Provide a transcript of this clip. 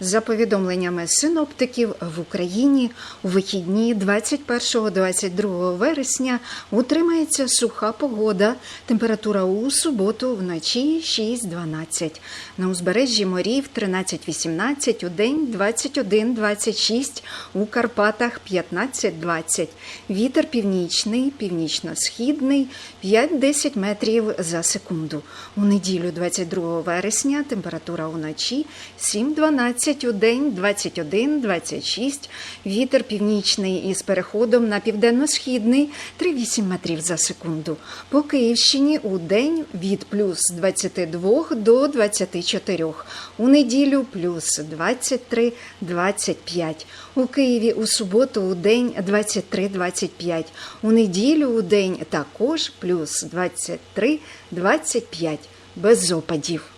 За повідомленнями синоптиків в Україні у вихідні 21-22 вересня утримається суха погода. Температура у суботу вночі 6-12. На узбережжі морів 13-18, у день 21-26, у Карпатах 15-20. Вітер північний, північно-східний 5-10 метрів за секунду. У неділю 22 вересня температура уночі 7-12, у день 21-26, вітер північний із переходом на південно-східний 3-8 метрів за секунду. По Київщині у день від плюс 22 до 24, у неділю плюс 23-25. У Києві у суботу у день 23-25, у неділю у день також плюс 23-25, без опадів.